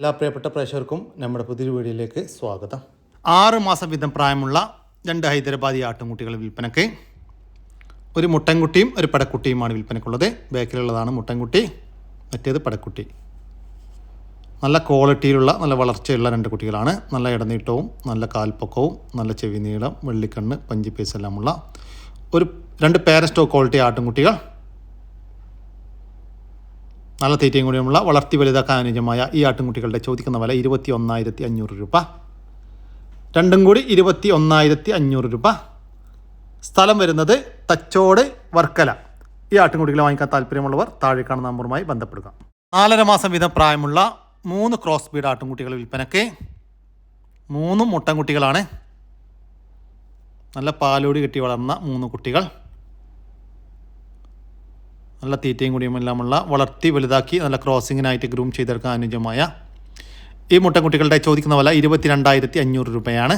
എല്ലാ പ്രിയപ്പെട്ട പ്രേക്ഷകർക്കും നമ്മുടെ പുതിയൊരു വീഡിയോയിലേക്ക് സ്വാഗതം. ആറ് മാസം വീതം പ്രായമുള്ള രണ്ട് ഹൈദരാബാദി ആട്ടുംകുട്ടികളുടെ വിൽപ്പനയ്ക്ക് ഒരു മുട്ടൻകുട്ടിയും ഒരു പടക്കുട്ടിയുമാണ് വിൽപ്പനക്കുള്ളത്. ബാക്കിലുള്ളതാണ് മുട്ടൻകുട്ടി മറ്റേത് പടക്കുട്ടി. നല്ല ക്വാളിറ്റിയിലുള്ള നല്ല വളർച്ചയുള്ള രണ്ട് കുട്ടികളാണ്. നല്ല ഇടനീട്ടവും നല്ല കാൽപ്പൊക്കവും നല്ല ചെവി നീളം വെള്ളിക്കണ്ണ് പഞ്ചി പീസ് എല്ലാമുള്ള ഒരു രണ്ട് പേരസ്റ്റോ ക്വാളിറ്റി ആട്ടുംകുട്ടികൾ. നല്ല തീറ്റയും കൂടിയുമുള്ള വളർത്തി വലുതാക്കാൻ അനുയോജ്യമായ ഈ ആട്ടിൻകുട്ടികളുടെ ചോദിക്കുന്ന വില ഇരുപത്തി ഒന്നായിരത്തി അഞ്ഞൂറ് രൂപ. രണ്ടും കൂടി ഇരുപത്തി ഒന്നായിരത്തി അഞ്ഞൂറ് രൂപ. സ്ഥലം വരുന്നത് തച്ചോട് വർക്കല. ഈ ആട്ടിൻകുട്ടികളെ വാങ്ങിക്കാൻ താല്പര്യമുള്ളവർ താഴെ കാണുന്ന നമ്പറുമായി ബന്ധപ്പെടുക. നാലര മാസം വീതം പ്രായമുള്ള മൂന്ന് ക്രോസ് ബീഡ് ആട്ടിൻകുട്ടികൾ വിൽപ്പനയ്ക്ക് മൂന്നും മുട്ടൻകുട്ടികളാണ്. നല്ല പാലോടി കെട്ടി വളർന്ന മൂന്ന് കുട്ടികൾ. നല്ല തീറ്റയും കൂടിയും എല്ലാമുള്ള വളർത്തി വലുതാക്കി നല്ല ക്രോസിങ്ങിനായിട്ട് ഗ്രൂം ചെയ്തെടുക്കാൻ അനുയോജ്യമായ ഈ മുട്ടൻകുട്ടികളുടെ ചോദിക്കുന്ന വില ഇരുപത്തി രണ്ടായിരത്തി അഞ്ഞൂറ് രൂപയാണ്.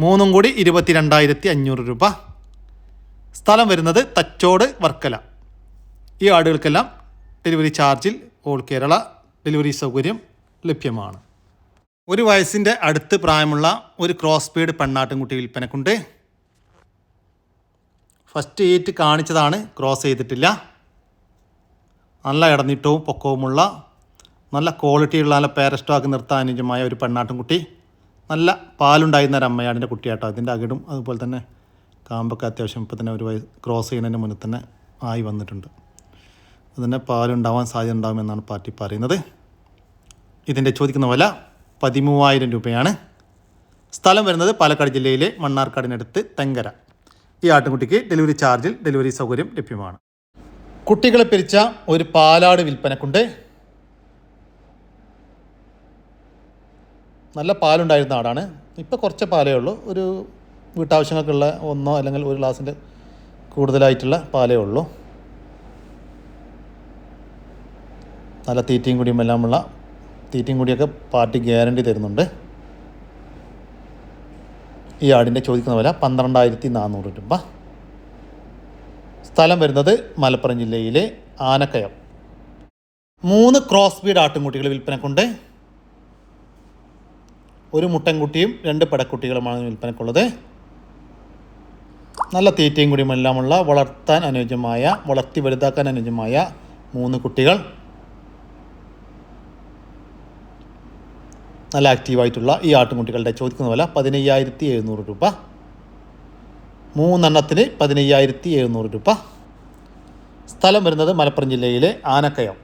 മൂന്നും കൂടി ഇരുപത്തി രണ്ടായിരത്തി അഞ്ഞൂറ് രൂപ. സ്ഥലം വരുന്നത് തച്ചോട് വർക്കല. ഈ ആടുകൾക്കെല്ലാം ഡെലിവറി ചാർജിൽ ഓൾ കേരള ഡെലിവറി സൗകര്യം ലഭ്യമാണ്. ഒരു വയസ്സിന്റെ അടുത്ത് പ്രായമുള്ള ഒരു ക്രോസ് ബീഡ് പെണ്ണാട്ടുംകുട്ടി വിൽപ്പനക്കുണ്ട്. ഫസ്റ്റ് ഏറ്റ് കാണിച്ചതാണ് ക്രോസ് ചെയ്തിട്ടില്ല. നല്ല ഇടനീട്ടവും പൊക്കവുമുള്ള നല്ല ക്വാളിറ്റിയുള്ള നല്ല പേരസ്റ്റോക്ക് നിർത്താൻ അനുയോജ്യമായ ഒരു പെണ്ണാട്ടുംകുട്ടി നല്ല പാലുണ്ടായിരുന്ന ഒരു അമ്മയാണ് എന്റെ കുട്ടിയാട്ടോ. അതിന്റെ അകിടും അതുപോലെ തന്നെ കാമ്പൊക്കെ അത്യാവശ്യം ഇപ്പോൾ തന്നെ ഒരു വയസ്സ് ക്രോസ് ചെയ്യുന്നതിന് മുന്നിൽ തന്നെ ആയി വന്നിട്ടുണ്ട്. അതിന് പാലുണ്ടാവാൻ സാധ്യത ഉണ്ടാകുമെന്നാണ് പാർട്ടി പറയുന്നത്. ഇതിന്റെ ചോദിക്കുന്ന വില പതിമൂവായിരം രൂപയാണ്. സ്ഥലം വരുന്നത് പാലക്കാട് ജില്ലയിലെ മണ്ണാർക്കാടിനടുത്ത് തെങ്കര. ഈ ആട്ടുംകുട്ടിക്ക് ഡെലിവറി ചാർജിൽ ഡെലിവറി സൗകര്യം ലഭ്യമാണ്. കുട്ടികളെ പിരിച്ച ഒരു പാലാട് വിൽപ്പനക്കുണ്ട്. നല്ല പാലുണ്ടായിരുന്ന ആടാണ്. ഇപ്പോൾ കുറച്ച് പാലേ ഉള്ളൂ. ഒരു വീട്ടാവശ്യങ്ങൾക്കുള്ള ഒന്നോ അല്ലെങ്കിൽ ഒരു ഗ്ലാസിന്റെ കൂടുതലായിട്ടുള്ള പാലേ ഉള്ളൂ. നല്ല തീറ്റയും കുടിയും എല്ലാമുള്ള തീറ്റയും കുടിയൊക്കെ പാർട്ടി ഗ്യാരണ്ടി തരുന്നുണ്ട്. ഈ ആടിന്റെ ചോദിക്കുന്ന വില പന്ത്രണ്ടായിരത്തി നാനൂറ് രൂപ. സ്ഥലം വരുന്നത് മലപ്പുറം ജില്ലയിലെ ആനക്കയം. മൂന്ന് ക്രോസ് ബീഡ് ആട്ടുംകുട്ടികൾ വിൽപ്പനക്കുണ്ട്. ഒരു മുട്ടൻകുട്ടിയും രണ്ട് പടക്കുട്ടികളുമാണ് വിൽപ്പനക്കുള്ളത്. നല്ല തീറ്റയും കുടിയുമെല്ലാമുള്ള വളർത്താൻ അനുയോജ്യമായ വളർത്തി വലുതാക്കാൻ അനുയോജ്യമായ മൂന്ന് കുട്ടികൾ. നല്ല ആക്റ്റീവായിട്ടുള്ള ഈ ആട്ടുകുട്ടികളുടെ ചോദിക്കുന്ന വില പതിനയ്യായിരത്തി എഴുന്നൂറ് രൂപ. മൂന്നെണ്ണത്തിന് പതിനയ്യായിരത്തി എഴുന്നൂറ് രൂപ. സ്ഥലം വരുന്നത് മലപ്പുറം ജില്ലയിലെ ആനക്കയം.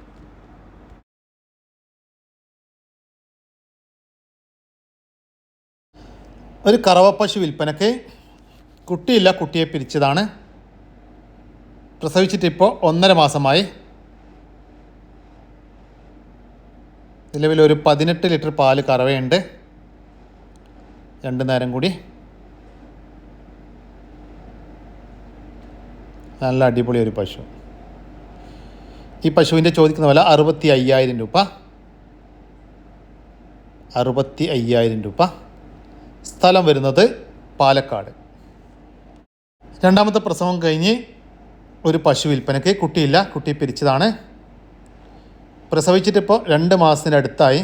ഒരു കറവപ്പശു വിൽപ്പനയ്ക്ക് കുട്ടിയില്ല കുട്ടിയെ പിരിച്ചതാണ്. പ്രസവിച്ചിട്ടിപ്പോൾ ഒന്നര മാസമായി. നിലവിൽ ഒരു പതിനെട്ട് ലിറ്റർ പാൽ കറവയുണ്ട്. രണ്ട് നേരം കൂടി. നല്ല അടിപൊളി ഒരു പശു. ഈ പശുവിന്റെ ചോദിക്കുന്ന വില അറുപത്തി അയ്യായിരം രൂപ. അറുപത്തി അയ്യായിരം രൂപ. സ്ഥലം വരുന്നത് പാലക്കാട്. രണ്ടാമത്തെ പ്രസവം കഴിഞ്ഞ് ഒരു പശു വിൽപ്പനയ്ക്ക് കുട്ടിയില്ല. കുട്ടി പിരിച്ചതാണ്. പ്രസവിച്ചിട്ടിപ്പോൾ രണ്ട് മാസത്തിനടുത്തായി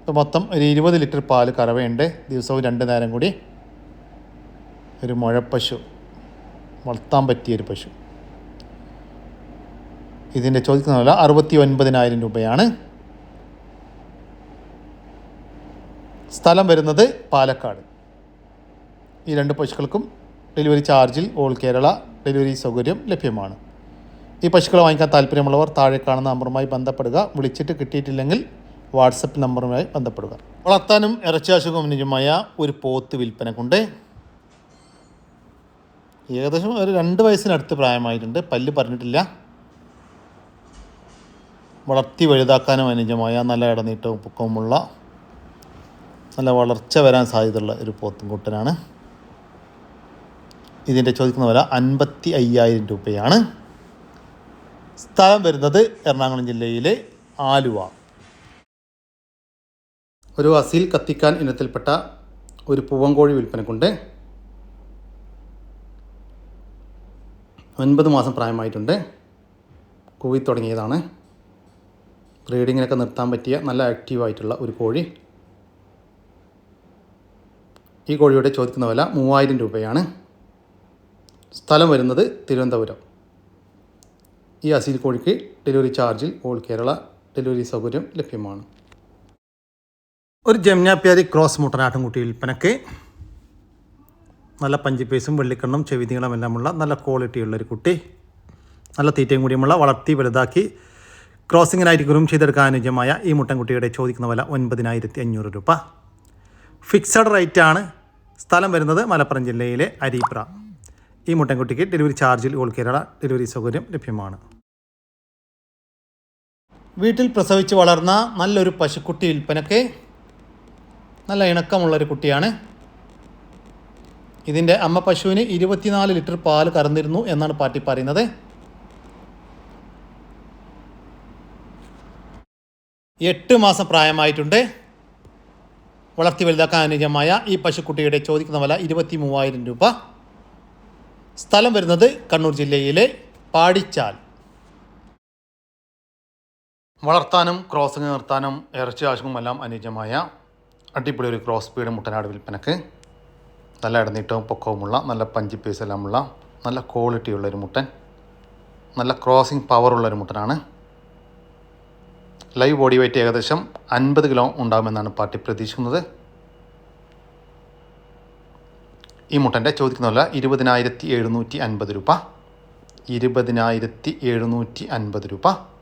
ഇപ്പോൾ മൊത്തം ഒരു ഇരുപത് ലിറ്റർ പാൽ കറവയുണ്ട്. ദിവസവും രണ്ട് നേരം കൂടി ഒരു മുഴപ്പശു വളർത്താൻ പറ്റിയൊരു പശു. ഇതിന്റെ ചോദിക്കുന്ന വില അറുപത്തി ഒൻപതിനായിരം രൂപയാണ്. സ്ഥലം വരുന്നത് പാലക്കാട്. ഈ രണ്ട് പശുക്കൾക്കും ഡെലിവറി ചാർജിൽ ഓൾ കേരള ഡെലിവറി സൗകര്യം ലഭ്യമാണ്. ഈ പശുക്കളെ വാങ്ങിക്കാൻ താല്പര്യമുള്ളവർ താഴെ കാണുന്ന നമ്പറുമായി ബന്ധപ്പെടുക. വിളിച്ചിട്ട് കിട്ടിയിട്ടില്ലെങ്കിൽ വാട്സപ്പ് നമ്പറുമായി ബന്ധപ്പെടുക. വളർത്താനും ഇറച്ചിയാശുക്കും നിജമായ ഒരു പോത്ത് വിൽപ്പന കൊണ്ട് ഏകദേശം ഒരു രണ്ട് വയസ്സിനടുത്ത് പ്രായമായിട്ടുണ്ട്. പല്ല് പറഞ്ഞിട്ടില്ല. വളർത്തി വലുതാക്കാനും അനുജമായ നല്ല ഇടനീട്ടവും പൊക്കവുമുള്ള നല്ല വളർച്ച വരാൻ സാധ്യതയുള്ള ഒരു പോത്തും കൂട്ടനാണ് ഇതിന്റെ ചോദിക്കുന്ന വില അൻപത്തി അയ്യായിരം രൂപയാണ്. സ്ഥലം വരുന്നത് എറണാകുളം ജില്ലയിലെ ആലുവ. ഒരു അസീൽ കത്തിക്കാൻ ഇനത്തിൽപ്പെട്ട ഒരു പൂവങ്കോഴി വിൽപ്പനക്കുണ്ട്. ഒൻപത് മാസം പ്രായമായിട്ടുണ്ട്. കൂവി തുടങ്ങിയതാണ്. ബ്രീഡിങ്ങിനൊക്കെ നിർത്താൻ പറ്റിയ നല്ല ആക്റ്റീവായിട്ടുള്ള ഒരു കോഴി. ഈ കോഴിയുടെ ചോദിക്കുന്ന വില മൂവായിരം രൂപയാണ്. സ്ഥലം വരുന്നത് തിരുവനന്തപുരം. ഈ അസീൽ കോഴിക്ക് ഡെലിവറി ചാർജിൽ ഓൾ കേരള ഡെലിവറി സൗകര്യം ലഭ്യമാണ്. ഒരു ജംനാപ്യാരി ക്രോസ് മുട്ടനാട്ടുംകുട്ടി വിൽപ്പനക്ക് നല്ല പഞ്ചിപ്പേസും വെള്ളിക്കണ്ണും ചെവിതികളും എല്ലാമുള്ള നല്ല ക്വാളിറ്റിയുള്ള ഒരു കുട്ടി. നല്ല തീറ്റയും കൂടിയുമുള്ള വളർത്തി വലുതാക്കി ക്രോസിങ്ങിനായിട്ട് ഗ്രൂം ചെയ്തെടുക്കാൻ അനുയോജ്യമായ ഈ മുട്ടൻകുട്ടിയുടെ ചോദിക്കുന്ന വില ഒൻപതിനായിരത്തി അഞ്ഞൂറ് രൂപ. ഫിക്സഡ് റേറ്റ് ആണ്. സ്ഥലം വരുന്നത് മലപ്പുറം ജില്ലയിലെ അരീപ്ര. ഈ മുട്ടൻകുട്ടിക്ക് ഡെലിവറി ചാർജിൽ ഓൾ കേരള ഡെലിവറി സൗകര്യം ലഭ്യമാണ്. വീട്ടിൽ പ്രസവിച്ച് വളർന്ന നല്ലൊരു പശുക്കുട്ടി വിൽപ്പനക്ക് നല്ല ഇണക്കമുള്ളൊരു കുട്ടിയാണ്. ഇതിന്റെ അമ്മ പശുവിന് ഇരുപത്തിനാല് ലിറ്റർ പാൽ കറന്നിരുന്നു എന്നാണ് പാർട്ടി പറയുന്നത്. എട്ട് മാസം പ്രായമായിട്ടുണ്ട്. വളർത്തി വലുതാക്കാൻ അനുയോജ്യമായ ഈ പശുക്കുട്ടിയുടെ ചോദിക്കുന്ന വില ഇരുപത്തി മൂവായിരം രൂപ. സ്ഥലം വരുന്നത് കണ്ണൂർ ജില്ലയിലെ പാടിച്ചാൽ. വളർത്താനും ക്രോസിങ് നിർത്താനും ഇറച്ചി ആവശ്യവുമെല്ലാം അനുയോജ്യമായ അടിപൊളി ഒരു ക്രോസ് സ്പീഡ് മുട്ടനാട് വിൽപ്പനക്ക്. നല്ല ഇടനീട്ടവും പൊക്കവുമുള്ള നല്ല പഞ്ചി പീസ് എല്ലാമുള്ള നല്ല ക്വാളിറ്റിയുള്ള ഒരു മുട്ടൻ. നല്ല ക്രോസിങ് പവറുള്ള ഒരു മുട്ടനാണ്. ലൈവ് ബോഡി വെയിറ്റ് ഏകദേശം അൻപത് കിലോ ഉണ്ടാകുമെന്നാണ് പാർട്ടി പ്രതീക്ഷിക്കുന്നത്. ഈ മുട്ടന്റെ ചോദിക്കുന്ന ഇരുപതിനായിരത്തി എഴുന്നൂറ്റി അൻപത് രൂപ. ഇരുപതിനായിരത്തി എഴുന്നൂറ്റി അൻപത് രൂപ.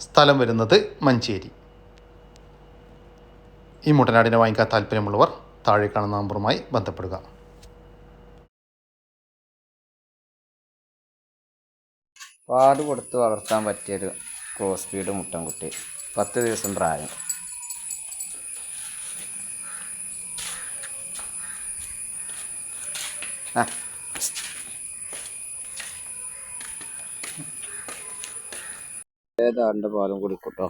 സ്ഥലം വരുന്നത് മഞ്ചേരി. ഈ മുട്ടനാടിനെ വാങ്ങിക്കാൻ താല്പര്യമുള്ളവർ താഴെ കാണുന്ന നമ്പറുമായി ബന്ധപ്പെടുക. പാട് കൊടുത്ത് വളർത്താൻ പറ്റിയൊരു ക്രോസ് സ്പീഡ് മുട്ടൻകുട്ടി. പത്ത് ദിവസം പ്രായം. ആ. ഏതാണ്ട് പാലും കുടിക്കൂട്ടോ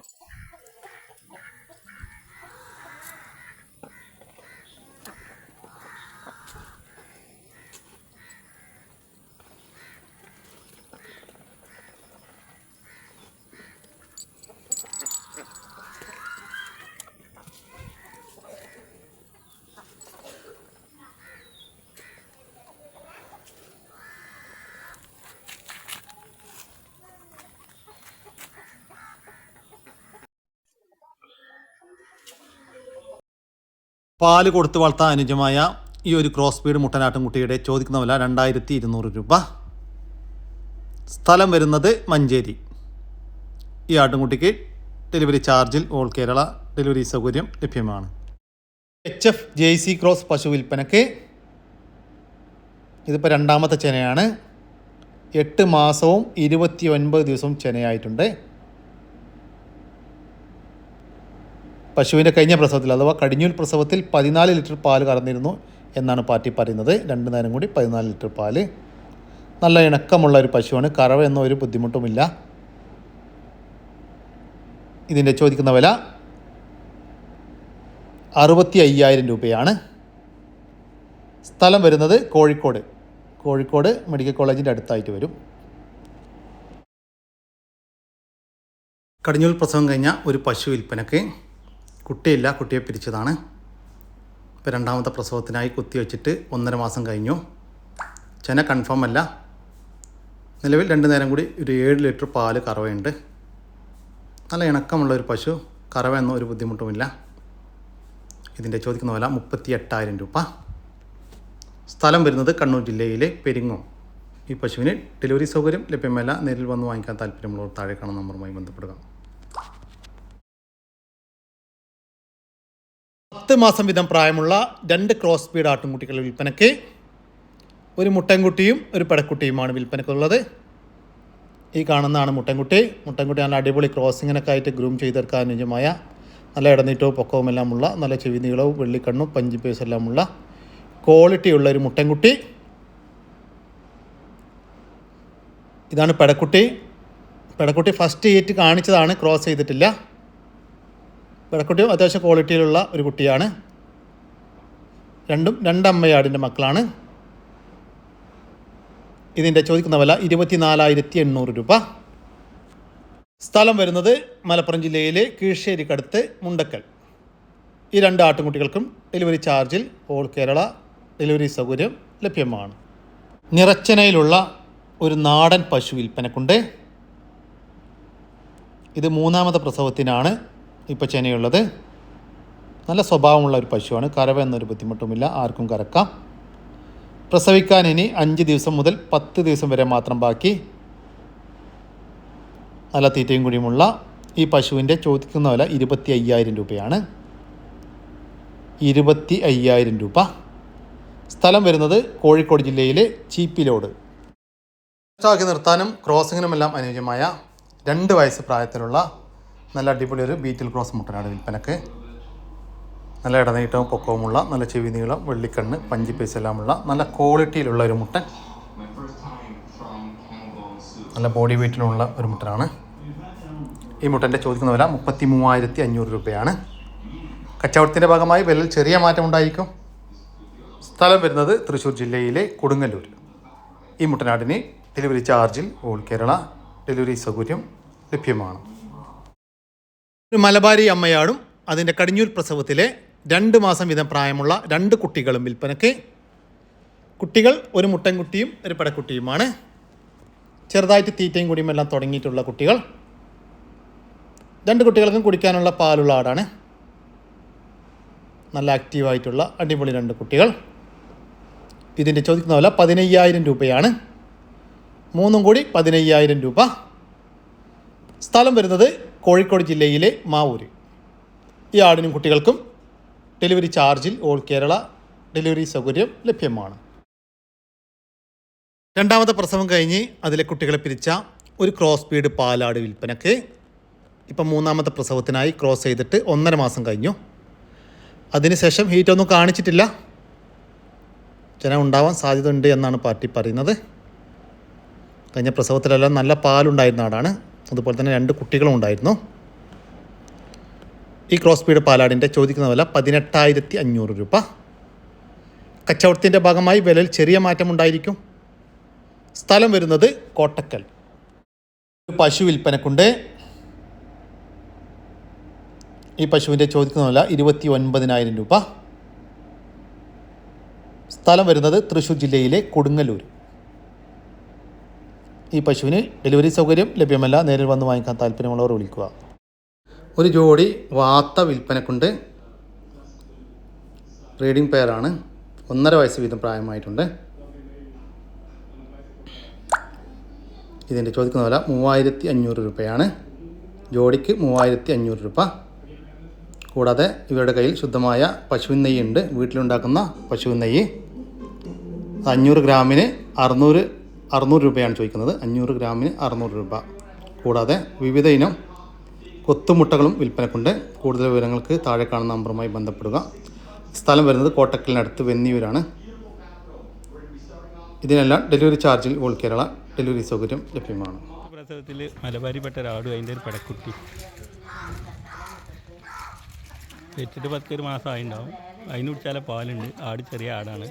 പാൽ കൊടുത്ത് വളർത്താൻ അനുജമായ ഈ ഒരു ക്രോസ് സ്പീഡ് മുട്ടനാട്ടുംകുട്ടിയുടെ ചോദിക്കുന്ന വില രണ്ടായിരത്തി ഇരുന്നൂറ് രൂപ. സ്ഥലം വരുന്നത് മഞ്ചേരി. ഈ ആട്ടുംകുട്ടിക്ക് ഡെലിവറി ചാർജിൽ ഓൾ കേരള ഡെലിവറി സൗകര്യം ലഭ്യമാണ്. H F J C cross പശു വിൽപ്പനക്ക് ഇതിപ്പോൾ രണ്ടാമത്തെ ചെനയാണ്. എട്ട് മാസവും ഇരുപത്തി ഒൻപത് ദിവസവും ചെനയായിട്ടുണ്ട്. പശുവിന്റെ കഴിഞ്ഞ പ്രസവത്തിൽ അഥവാ കടിഞ്ഞൂൽ പ്രസവത്തിൽ പതിനാല് ലിറ്റർ പാൽ കറന്നിരുന്നു എന്നാണ് പാർട്ടി പറയുന്നത്. രണ്ട് നേരം കൂടി പതിനാല് ലിറ്റർ പാൽ നല്ല ഇണക്കമുള്ള ഒരു പശുവാണ്. കറവ എന്ന ഒരു ബുദ്ധിമുട്ടുമില്ല. ഇതിന്റെ ചോദിക്കുന്ന വില അറുപത്തി അയ്യായിരം രൂപയാണ്. സ്ഥലം വരുന്നത് കോഴിക്കോട്. കോഴിക്കോട് മെഡിക്കൽ കോളേജിന്റെ അടുത്തായിട്ട് വരും. കടിഞ്ഞൂൽ പ്രസവം കഴിഞ്ഞ ഒരു പശു വിൽപ്പനക്ക് കുട്ടിയില്ല കുട്ടിയെ പിരിച്ചതാണ്. ഇപ്പോൾ രണ്ടാമത്തെ പ്രസവത്തിനായി കുത്തിവെച്ചിട്ട് ഒന്നര മാസം കഴിഞ്ഞു. ചെന കൺഫേം അല്ല. നിലവിൽ രണ്ട് നേരം കൂടി ഒരു ഏഴ് ലിറ്റർ പാൽ കറവയുണ്ട്. നല്ല ഇണക്കമുള്ള ഒരു പശു. കറവ എന്ന ഒരു ബുദ്ധിമുട്ടുമില്ല. ഇതിന്റെ ചോദിക്കുന്ന വില മുപ്പത്തി എട്ടായിരം രൂപ. സ്ഥലം വരുന്നത് കണ്ണൂർ ജില്ലയിലെ പെരിങ്ങോ. ഈ പശുവിന് ഡെലിവറി സൗകര്യം ലഭ്യമല്ല. നേരിൽ വന്ന് വാങ്ങിക്കാൻ താല്പര്യമുള്ളവർ താഴെ കാണുന്ന നമ്പറുമായി ബന്ധപ്പെടുക. പത്ത് മാസം വീതം പ്രായമുള്ള രണ്ട് ക്രോസ് സ്പീഡ് ആട്ടുംകുട്ടികളുടെ വിൽപ്പനയ്ക്ക് ഒരു മുട്ടൻകുട്ടിയും ഒരു പെടക്കുട്ടിയുമാണ് വിൽപ്പനക്കുള്ളത് ഈ കാണുന്നതാണ് മുട്ടൻകുട്ടി. മുട്ടൻകുട്ടി നല്ല അടിപൊളി ക്രോസിങ്ങിനൊക്കെ ആയിട്ട് ഗ്രൂം ചെയ്തെടുക്കാൻ അനുയോജ്യമായ നല്ല ഇടനീട്ടവും പൊക്കവും എല്ലാം ഉള്ള നല്ല ചെവി നീളവും വെള്ളിക്കണ്ണും പഞ്ചി ഉള്ള ക്വാളിറ്റി ഉള്ള ഒരു മുട്ടൻകുട്ടി. ഇതാണ് പെടക്കുട്ടി. പെടക്കുട്ടി ഫസ്റ്റ് ഏറ്റ് കാണിച്ചതാണ് ക്രോസ് ചെയ്തിട്ടില്ല. പെടക്കുട്ടിയും അത്യാവശ്യം ക്വാളിറ്റിയിലുള്ള ഒരു കുട്ടിയാണ്. രണ്ടും രണ്ടമ്മയാടിന്റെ മക്കളാണ്. ഇതിന്റെ ചോദിക്കുന്ന വില ഇരുപത്തി നാലായിരത്തി എണ്ണൂറ് രൂപ. സ്ഥലം വരുന്നത് മലപ്പുറം ജില്ലയിലെ കീഴ്ശ്ശേരിക്കടുത്ത് മുണ്ടക്കൽ. ഈ രണ്ട് ആട്ടുംകുട്ടികൾക്കും ഡെലിവറി ചാർജിൽ ഓൾ കേരള ഡെലിവറി സൗകര്യം ലഭ്യമാണ്. നിറച്ചനയിലുള്ള ഒരു നാടൻ പശു വിൽപ്പനക്കുണ്ട്. ഇത് മൂന്നാമത്തെ പ്രസവത്തിനാണ്. ഇപ്പോൾ ചെനയുള്ളത്. നല്ല സ്വഭാവമുള്ള ഒരു പശുവാണ്. കരവ എന്നൊരു ബുദ്ധിമുട്ടുമില്ല. ആർക്കും കറക്കാം പ്രസവിക്കാൻ ഇനി അഞ്ച് ദിവസം മുതൽ പത്ത് ദിവസം വരെ മാത്രം ബാക്കി. നല്ല തീറ്റയും കൂടിയുമുള്ള ഈ പശുവിന്റെ ചോദിക്കുന്ന വില ഇരുപത്തി അയ്യായിരം രൂപയാണ്. ഇരുപത്തി അയ്യായിരം രൂപ. സ്ഥലം വരുന്നത് കോഴിക്കോട് ജില്ലയിലെ ചീപ്പിലോട്. നിർത്താനും ക്രോസിങ്ങിനുമെല്ലാം അനുയോജ്യമായ രണ്ട് വയസ്സ് പ്രായത്തിലുള്ള നല്ല അടിപൊളി ഒരു ബീറ്റിൽ ക്രോസ് മുട്ടനാണ് വിൽപ്പനക്ക്. നല്ല ഇടനീട്ടവും പൊക്കവുമുള്ള നല്ല ചെവി നീളം വെള്ളിക്കണ്ണ് പഞ്ചി പീസ് എല്ലാമുള്ള നല്ല ക്വാളിറ്റിയിലുള്ള ഒരു മുട്ടൻ. നല്ല ബോഡി വെയ്റ്റിലുള്ള ഒരു മുട്ടനാണ്. ഈ മുട്ടന്റെ ചോദിക്കുന്ന വില മുപ്പത്തി മൂവായിരത്തി അഞ്ഞൂറ് രൂപയാണ്. കച്ചവടത്തിന്റെ ഭാഗമായി വിലയിൽ ചെറിയ മാറ്റം ഉണ്ടായിരിക്കും. സ്ഥലം വരുന്നത് തൃശ്ശൂർ ജില്ലയിലെ കൊടുങ്ങല്ലൂർ. ഈ മുട്ടനാടിന് ഡെലിവറി ചാർജിൽ ഓൾ കേരള ഡെലിവറി സൗകര്യം ലഭ്യമാണ്. ഒരു മലബാരി അമ്മയാടും അതിന്റെ കടിഞ്ഞൂർ പ്രസവത്തിലെ രണ്ട് മാസം വീതം പ്രായമുള്ള രണ്ട് കുട്ടികളും വിൽപ്പനയ്ക്ക്. കുട്ടികൾ ഒരു മുട്ടൻകുട്ടിയും ഒരു പടക്കുട്ടിയുമാണ്. ചെറുതായിട്ട് തീറ്റയും കുടിയും എല്ലാം തുടങ്ങിയിട്ടുള്ള കുട്ടികൾ. രണ്ട് കുട്ടികൾക്കും കുടിക്കാനുള്ള പാലുള്ള ആടാണ്. നല്ല ആക്റ്റീവായിട്ടുള്ള അടിപൊളി രണ്ട് കുട്ടികൾ. ഇതിന്റെ ചോദിക്കുന്ന വില പതിനയ്യായിരം രൂപയാണ്. മൂന്നും കൂടി പതിനയ്യായിരം രൂപ. സ്ഥലം വരുന്നത് കോഴിക്കോട് ജില്ലയിലെ മാവൂര്. ഈ ആടിനും കുട്ടികൾക്കും ഡെലിവറി ചാർജിൽ ഓൾ കേരള ഡെലിവറി സൗകര്യം ലഭ്യമാണ്. രണ്ടാമത്തെ പ്രസവം കഴിഞ്ഞ് അതിലെ കുട്ടികളെ പിരിച്ച ഒരു ക്രോസ് ബീഡ് പാലാട് വിൽപ്പനക്ക് ഇപ്പം മൂന്നാമത്തെ പ്രസവത്തിനായി ക്രോസ് ചെയ്തിട്ട് ഒന്നര മാസം കഴിഞ്ഞു. അതിനുശേഷം ഹീറ്റൊന്നും കാണിച്ചിട്ടില്ല. ജനം ഉണ്ടാവാൻ സാധ്യതയുണ്ട് എന്നാണ് പാർട്ടി പറയുന്നത്. കഴിഞ്ഞ പ്രസവത്തിലെല്ലാം നല്ല പാലുണ്ടായിരുന്ന ആടാണ്. അതുപോലെ തന്നെ രണ്ട് കുട്ടികളും ഉണ്ടായിരുന്നു. ഈ ക്രോസ് ബീഡ് പാലാടിന്റെ ചോദിക്കുന്ന വില പതിനെട്ടായിരത്തി അഞ്ഞൂറ് രൂപ. കച്ചവടത്തിന്റെ ഭാഗമായി വിലയിൽ ചെറിയ മാറ്റമുണ്ടായിരിക്കും സ്ഥലം വരുന്നത് കോട്ടക്കൽ. പശു വിൽപ്പനക്കുണ്ട്. ഈ പശുവിന്റെ ചോദിക്കുന്ന വില ഇരുപത്തി ഒൻപതിനായിരം രൂപ. സ്ഥലം വരുന്നത് തൃശ്ശൂർ ജില്ലയിലെ കൊടുങ്ങല്ലൂർ. ഈ പശുവിന് ഡെലിവറി സൗകര്യം ലഭ്യമല്ല. നേരിൽ വന്ന് വാങ്ങിക്കാൻ താല്പര്യമുള്ളവർ വിളിക്കുക. ഒരു ജോഡി വാത്ത വിൽപ്പനക്കുണ്ട്. ബ്രീഡിംഗ് പെയറാണ്. ഒന്നര വയസ്സ് വീതം പ്രായമായിട്ടുണ്ട്. ഇതിന്റെ ചോദിക്കുന്ന വില മൂവായിരത്തി അഞ്ഞൂറ് രൂപയാണ്. ജോഡിക്ക് മൂവായിരത്തി അഞ്ഞൂറ് രൂപ. കൂടാതെ ഇവരുടെ കയ്യിൽ ശുദ്ധമായ പശുവിൻ നെയ്യുണ്ട്. വീട്ടിലുണ്ടാക്കുന്ന പശുവിൻ നെയ്യ് അഞ്ഞൂറ് ഗ്രാമിന് അറുന്നൂറ് അറുന്നൂറ് രൂപയാണ് ചോദിക്കുന്നത്. അഞ്ഞൂറ് ഗ്രാമിന് അറുന്നൂറ് രൂപ. കൂടാതെ വിവിധ ഇനം കൊത്തുമുട്ടകളും വിൽപ്പനക്കുണ്ട്. കൂടുതൽ വിവരങ്ങൾക്ക് താഴെ കാണുന്ന നമ്പറുമായി ബന്ധപ്പെടുക. സ്ഥലം വരുന്നത് കോട്ടക്കലിനടുത്ത് വെന്നിയൂരാണ്. ഇതിനെല്ലാം ഡെലിവറി ചാർജിൽ ഓൾ കേരള ഡെലിവറി സൗകര്യം ലഭ്യമാണ്. പ്രസവത്തിൽ മലബാരിപ്പെട്ട പടക്കുട്ടി. വെച്ചിട്ട് പത്തൊരു മാസം ആയിട്ടുണ്ടാവും അതിന് കുടിച്ചാൽ പാലുണ്ട്. ആട് ചെറിയ ആടാണ്.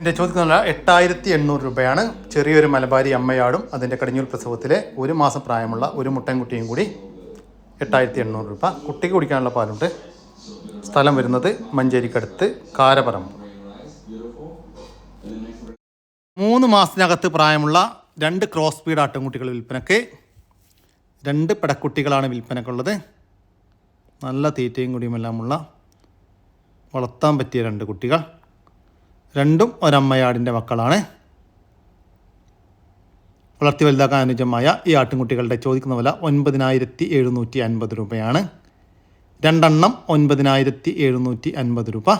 എന്റെ ചോദിക്കുന്ന എട്ടായിരത്തി എണ്ണൂറ് രൂപയാണ് ചെറിയൊരു മലബാരി അമ്മയാടും അതിന്റെ കടിഞ്ഞൂൽ പ്രസവത്തിലെ ഒരു മാസം പ്രായമുള്ള ഒരു മുട്ടൻകുട്ടിയും കൂടി എട്ടായിരത്തി എണ്ണൂറ് രൂപ. കുട്ടിക്ക് കുടിക്കാനുള്ള പാലുണ്ട്. സ്ഥലം വരുന്നത് മഞ്ചേരിക്കടുത്ത് കാരപറമ്പ്. മൂന്ന് മാസത്തിനകത്ത് പ്രായമുള്ള രണ്ട് ക്രോസ് സ്പീഡ് ആട്ടുംകുട്ടികൾ വിൽപ്പനക്ക് രണ്ട് പെടക്കുട്ടികളാണ് വിൽപ്പനക്കുള്ളത്. നല്ല തീറ്റയും കുടിയുമെല്ലാമുള്ള വളർത്താൻ പറ്റിയ രണ്ട് കുട്ടികൾ. രണ്ടും ഒരമ്മയാടിന്റെ മക്കളാണ്. വളർത്തി വലുതാക്കാൻ അനുജമായ ഈ ആട്ടിൻകുട്ടികളുടെ ചോദിക്കുന്ന വില ഒൻപതിനായിരത്തി എഴുന്നൂറ്റി അൻപത് രൂപയാണ്. രണ്ടെണ്ണം ഒൻപതിനായിരത്തി എഴുന്നൂറ്റി അൻപത് രൂപ.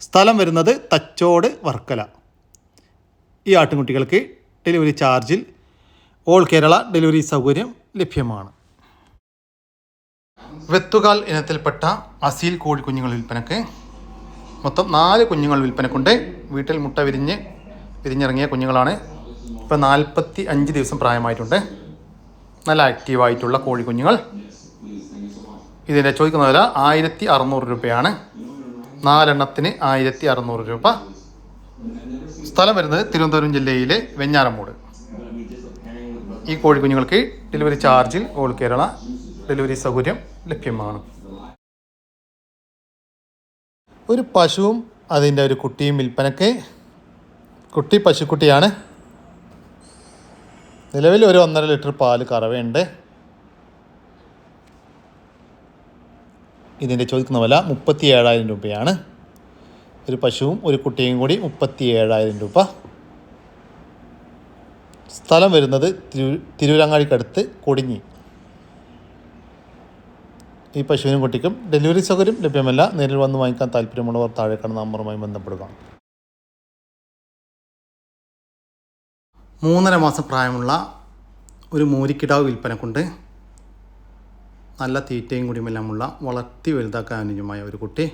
സ്ഥലം വരുന്നത് തച്ചോട് വർക്കല. ഈ ആട്ടിൻകുട്ടികൾക്ക് ഡെലിവറി ചാർജിൽ ഓൾ കേരള ഡെലിവറി സൗകര്യം ലഭ്യമാണ്. വെത്തുകാൽ ഇനത്തിൽപ്പെട്ട അസീൽ കോഴിക്കുഞ്ഞുങ്ങൾ വിൽപ്പനക്ക് മൊത്തം നാല് കുഞ്ഞുങ്ങൾ വിൽപ്പനക്കുണ്ട്. വീട്ടിൽ മുട്ട വിരിഞ്ഞ് വിരിഞ്ഞിറങ്ങിയ കുഞ്ഞുങ്ങളാണ്. ഇപ്പോൾ നാൽപ്പത്തി അഞ്ച് ദിവസം പ്രായമായിട്ടുണ്ട്. നല്ല ആക്റ്റീവായിട്ടുള്ള കോഴിക്കുഞ്ഞുങ്ങൾ ഇതിന്റെ ചോദിക്കുന്ന വില ആയിരത്തി അറുന്നൂറ് രൂപയാണ്. നാലെണ്ണത്തിന് ആയിരത്തി അറുന്നൂറ് രൂപ. സ്ഥലം വരുന്നത് തിരുവനന്തപുരം ജില്ലയിലെ വെഞ്ഞാറമൂട്. ഈ കോഴിക്കുഞ്ഞുങ്ങൾക്ക് ഡെലിവറി ചാർജിൽ ഓൾ കേരള ഡെലിവറി സൗകര്യം ലഭ്യമാണ്. ഒരു പശുവും അതിന്റെ ഒരു കുട്ടിയും വിൽപ്പനയ്ക്ക്. കുട്ടി പശുക്കുട്ടിയാണ്. നിലവിൽ ഒരു ഒന്നര ലിറ്റർ പാൽ കറവയുണ്ട്. ഇതിന്റെ ചോദിക്കുന്ന വില മുപ്പത്തി ഏഴായിരം രൂപയാണ്. ഒരു പശുവും ഒരു കുട്ടിയും കൂടി മുപ്പത്തി ഏഴായിരം രൂപ. സ്ഥലം വരുന്നത് തിരു തിരൂരങ്ങാടിക്കടുത്ത് കൊടിഞ്ഞി. ഈ പശുവിനും കുട്ടിക്കും ഡെലിവറി സൗകര്യം ലഭ്യമല്ല. നേരിൽ വന്ന് വാങ്ങിക്കാൻ താല്പര്യമുള്ളവർ താഴെ കാണുന്ന നമ്പറുമായി ബന്ധപ്പെടുക. മൂന്നര മാസം പ്രായമുള്ള ഒരു മൂരിക്കിടാവ് വിൽപ്പനക്കുണ്ട്. നല്ല തീറ്റയും കുടിയുമെല്ലാമുള്ള വളർത്തി വലുതാക്കാൻ അനുജമായ ഒരു കുട്ടി.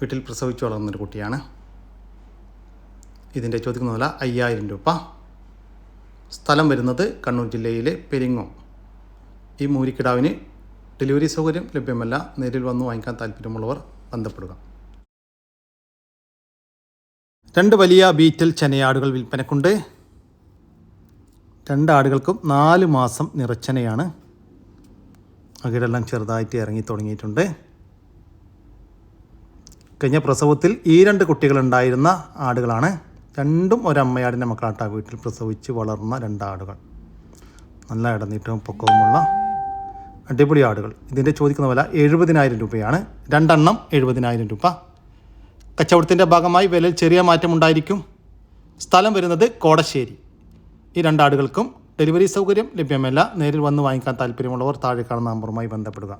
വീട്ടിൽ പ്രസവിച്ചു വളർന്നൊരു കുട്ടിയാണ്. ഇതിന്റെ ചോദിക്കുന്ന വില അയ്യായിരം രൂപ. സ്ഥലം വരുന്നത് കണ്ണൂർ ജില്ലയിലെ പെരിങ്ങോ. ഈ മൂരിക്കിടാവിന് ഡെലിവറി സൗകര്യം ലഭ്യമല്ല. നേരിൽ വന്ന് വാങ്ങിക്കാൻ താല്പര്യമുള്ളവർ ബന്ധപ്പെടുക. രണ്ട് വലിയ ബീറ്റൽ ചെനയാടുകൾ വിൽപ്പനക്കുണ്ട്. രണ്ട് ആടുകൾക്കും നാല് മാസം നിറച്ചനയാണ്. അകിടെല്ലാം ചെറുതായിട്ട് ഇറങ്ങി തുടങ്ങിയിട്ടുണ്ട്. കഴിഞ്ഞ പ്രസവത്തിൽ ഈ രണ്ട് കുട്ടികളുണ്ടായിരുന്ന ആടുകളാണ്. രണ്ടും ഒരമ്മയാടിന്റെ മക്കളാട്ട വീട്ടിൽ പ്രസവിച്ച് വളർന്ന രണ്ടാടുകൾ നല്ല ഇടനീട്ടവും പൊക്കവുമുള്ള അടിപൊളി ആടുകൾ. ഇതിന്റെ ചോദിക്കുന്ന വില എഴുപതിനായിരം രൂപയാണ്. രണ്ടെണ്ണം എഴുപതിനായിരം രൂപ. കച്ചവടത്തിന്റെ ഭാഗമായി വിലയിൽ ചെറിയ മാറ്റമുണ്ടായിരിക്കും സ്ഥലം വരുന്നത് കോടശ്ശേരി. ഈ രണ്ടാടുകൾക്കും ഡെലിവറി സൗകര്യം ലഭ്യമല്ല. നേരിൽ വന്ന് വാങ്ങിക്കാൻ താല്പര്യമുള്ളവർ താഴെ കാണുന്ന നമ്പറുമായി ബന്ധപ്പെടുക.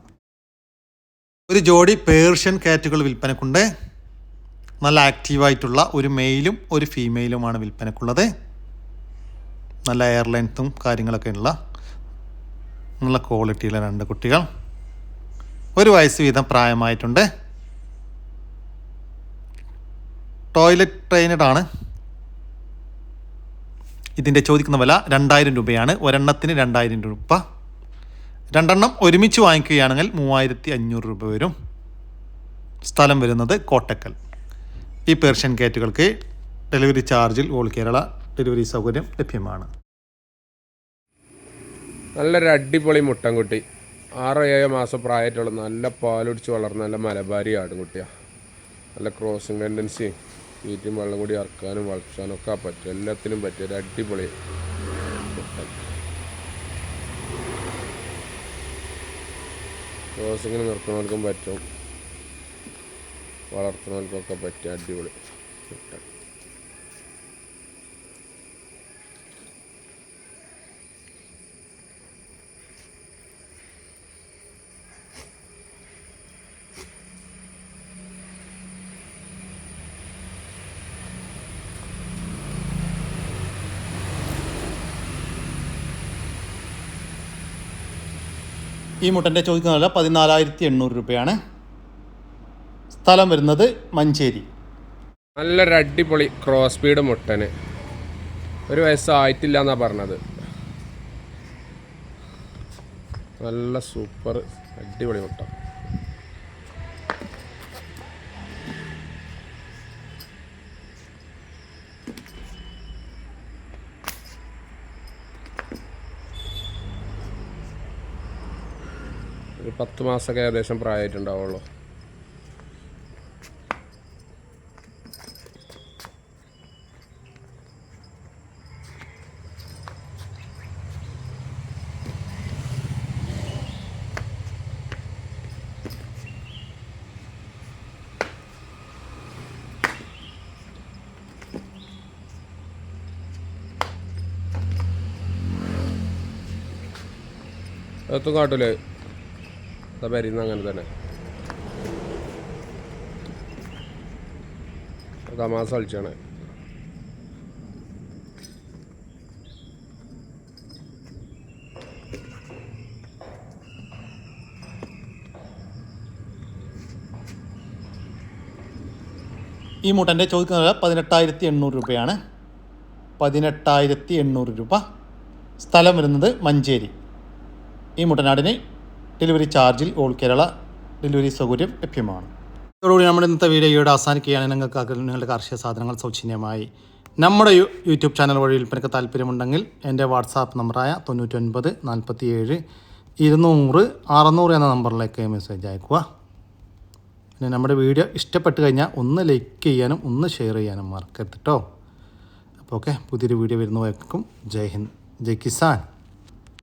ഒരു ജോഡി പേർഷ്യൻ കാറ്റുകൾ വിൽപ്പനക്കുണ്ട്. നല്ല ആക്റ്റീവായിട്ടുള്ള ഒരു മെയിലും ഒരു ഫീമെയിലുമാണ് വിൽപ്പനക്കുള്ളത്. നല്ല എയർലൈൻസും കാര്യങ്ങളൊക്കെ ഉള്ള നല്ല ക്വാളിറ്റിയിലെ രണ്ട് കുട്ടികൾ. ഒരു വയസ്സ് വീതം പ്രായമായിട്ടുണ്ട്. ടോയ്ലറ്റ് ട്രെയിനഡ് ആണ് ഇതിന്റെ ചോദിക്കുന്ന വില രണ്ടായിരം രൂപയാണ്. ഒരെണ്ണത്തിന് രണ്ടായിരം രൂപ. രണ്ടെണ്ണം ഒരുമിച്ച് വാങ്ങിക്കുകയാണെങ്കിൽ മൂവായിരത്തി അഞ്ഞൂറ് രൂപ വരും. സ്ഥലം വരുന്നത് കോട്ടക്കൽ. ഈ പേർഷ്യൻ കേറ്റുകൾക്ക് ഡെലിവറി ചാർജിൽ ഓൾ കേരള ഡെലിവറി സൗകര്യം ലഭ്യമാണ്. നല്ലൊരു അടിപൊളി മുട്ടൻകുട്ടി ആറോ ഏഴോ മാസം പ്രായമായിട്ടുള്ള നല്ല പാലൊടിച്ച് വളർന്ന നല്ല മലബാരി ആടുംകുട്ടിയാണ് നല്ല ക്രോസിങ് ടെൻഡൻസിയും വീറ്റും വെള്ളം കൂടി ഇറക്കാനും വളർത്താനും ഒക്കെ പറ്റും. എല്ലാത്തിനും പറ്റിയ ഒരു അടിപൊളി മുട്ടൻ. ക്രോസിങ്ങിന് നിർത്തുന്നവർക്കും പറ്റും. വളർത്തുന്നവർക്കൊക്കെ പറ്റിയ അടിപൊളി മുട്ടൻ. ഈ മുട്ടന്റെ ചോദിക്കുന്ന വില പതിനാലായിരത്തി എണ്ണൂറ് രൂപയാണ്. സ്ഥലം വരുന്നത് മഞ്ചേരി. നല്ലൊരു അടിപൊളി ക്രോസ് സ്പീഡ് മുട്ടന്. ഒരു വയസ്സായിട്ടില്ല എന്നാ പറഞ്ഞത്. നല്ല സൂപ്പർ അടിപൊളി മുട്ട. പത്ത് മാസമൊക്കെ ഏകദേശം പ്രായമായിട്ടുണ്ടാവുള്ളൂ. എത്തും കാട്ടില്ലേ പരിന്ന് അങ്ങനെ തന്നെ. തമാസ കളിച്ചാണ്. ഈ മുട്ടന്റെ ചോദിക്കുന്നത് പതിനെട്ടായിരത്തി എണ്ണൂറ് രൂപയാണ്. പതിനെട്ടായിരത്തി എണ്ണൂറ് രൂപ. സ്ഥലം വരുന്നത് മഞ്ചേരി. ഈ മുട്ടനാടിന് ഡെലിവറി ചാർജിൽ ഓൾ കേരള ഡെലിവറി സൗകര്യം ലഭ്യമാണ്. ഇതോടുകൂടി നമ്മുടെ ഇന്നത്തെ വീഡിയോയുടെ അവസാനിക്കുകയാണ്. നിങ്ങൾക്ക് നിങ്ങളുടെ കാർഷിക സാധനങ്ങൾ സൗജന്യമായി നമ്മുടെ യൂട്യൂബ് ചാനൽ വഴി വിൽപ്പനയ്ക്ക് താല്പര്യമുണ്ടെങ്കിൽ എന്റെ വാട്സാപ്പ് നമ്പറായ തൊണ്ണൂറ്റൊൻപത് നാൽപ്പത്തി ഏഴ് ഇരുന്നൂറ് അറുന്നൂറ് എന്ന നമ്പറിലേക്ക് മെസ്സേജ് അയക്കുക. പിന്നെ നമ്മുടെ വീഡിയോ ഇഷ്ടപ്പെട്ട് കഴിഞ്ഞാൽ ഒന്ന് ലൈക്ക് ചെയ്യാനും ഒന്ന് ഷെയർ ചെയ്യാനും മറക്കരുത് കേട്ടോ. അപ്പോൾ ഓക്കെ പുതിയൊരു വീഡിയോ വരുന്നവർക്കും ജയ് ഹിന്ദ് ജയ് കിസാൻ.